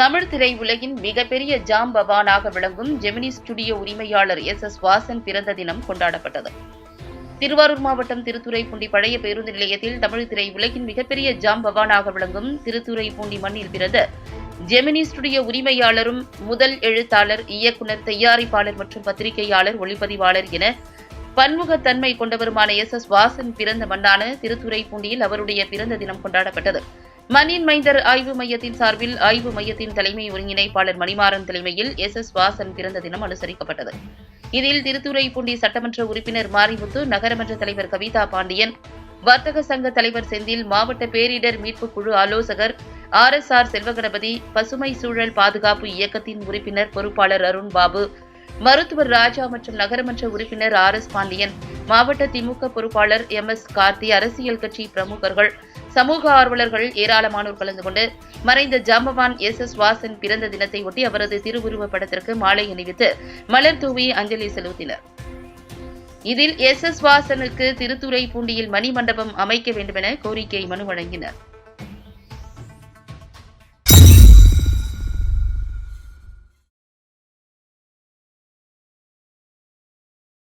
தமிழ் திரையுலகின் மிகப்பெரிய ஜாம்பவானாக விளங்கும் ஜெமினி ஸ்டுடியோ உரிமையாளர் எஸ் எஸ் வாசன் பிறந்த தினம் கொண்டாடப்பட்டது. திருவாரூர் மாவட்டம் திருத்துறைப்பூண்டி பழைய பேருந்து நிலையத்தில் தமிழ் திரையுலகின் மிகப்பெரிய ஜாம்பவானாக விளங்கும் திருத்துறைப்பூண்டி மண்ணில் பிறந்த ஜெமினி ஸ்டுடியோ உரிமையாளரும் முதல் எழுத்தாளர் இயக்குனர் தயாரிப்பாளர் மற்றும் பத்திரிகையாளர் ஒளிப்பதிவாளர் என பன்முகத்தன்மை கொண்டவருமான எஸ் எஸ் வாசன் பிறந்த மண்ணான திருத்துறைப்பூண்டியில் அவருடைய பிறந்த தினம் கொண்டாடப்பட்டது. மண்ணின் மைந்தர் ஆய்வு மையத்தின் சார்பில் ஆய்வு மையத்தின் தலைமை ஒருங்கிணைப்பாளர் மணிமாறன் தலைமையில் எஸ் எஸ் வாசன் பிறந்த தினம் அனுசரிக்கப்பட்டது. இதில் திருத்துறைப்பூண்டி சட்டமன்ற உறுப்பினர் மாரிமுத்து நகரமன்ற தலைவர் கவிதா பாண்டியன் வர்த்தக சங்க தலைவர் செந்தில் மாவட்ட பேரிடர் மீட்பு குழு ஆலோசகர் ஆர் எஸ் ஆர் செல்வகணபதி பசுமை சூழல் பாதுகாப்பு இயக்கத்தின் உறுப்பினர் பொறுப்பாளர் அருண் பாபு மருத்துவர் ராஜா மற்றும் நகரமன்ற உறுப்பினர் ஆர் எஸ் பாண்டியன் மாவட்ட திமுக பொறுப்பாளர் எம் எஸ் கார்த்தி அரசியல் கட்சி பிரமுகர்கள் சமூக ஆர்வலர்கள் ஏராளமானோர் கலந்து கொண்டு மறைந்த ஜாம்பவான் எஸ் எஸ் வாசன் பிறந்த தினத்தை ஒட்டி அவரது திருவுருவப் படத்திற்கு மாலை அணிவித்து மலர் தூவி அஞ்சலி செலுத்தினர். இதில் எஸ் எஸ் வாசனுக்கு திருத்துறை பூண்டியில் மணிமண்டபம் அமைக்க வேண்டுமென கோரிக்கை மனு வழங்கினர்.